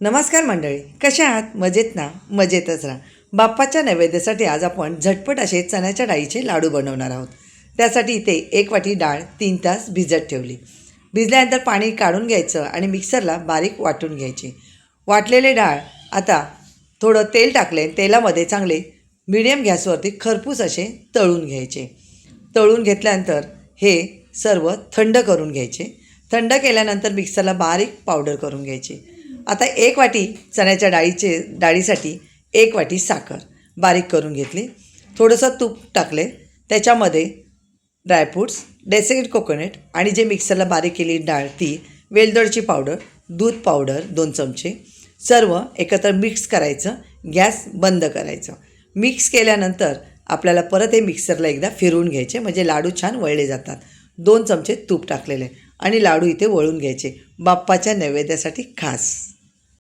नमस्कार मंडळी कशा आहात? मजेत ना? मजेतच राहा. बाप्पाच्या नैवेद्यासाठी आज आपण झटपट असे चण्याच्या डाळीचे लाडू बनवणार आहोत. त्यासाठी इथे एक वाटी डाळ तीन तास भिजत ठेवली. भिजल्यानंतर पाणी काढून घ्यायचं आणि मिक्सरला बारीक वाटून घ्यायची. वाटलेले डाळ आता थोडं तेल टाकले तेलामध्ये चांगले मिडियम गॅसवरती खरपूस असे तळून घ्यायचे. तळून घेतल्यानंतर हे सर्व थंड करून घ्यायचे. थंड केल्यानंतर मिक्सरला बारीक पावडर करून घ्यायचे. आता एक वाटी चण्याच्या डाळीचे डाळीसाठी एक वाटी साखर बारीक करून घेतली. थोडंसं तूप टाकले. त्याच्यामध्ये ड्रायफ्रूट्स डेसिकेट कोकोनट आणि जे मिक्सरला बारीक केली डाळ ती वेलदोडची पावडर दूध पावडर दोन चमचे सर्व एकत्र मिक्स करायचं. गॅस बंद करायचं. मिक्स केल्यानंतर आपल्याला परत हे मिक्सरला एकदा फिरवून घ्यायचे म्हणजे लाडू छान वळले जातात. दोन चमचे तूप टाकलेले आणि लाडू इथे वळून घ्यायचे. बाप्पाच्या नैवेद्यासाठी खास.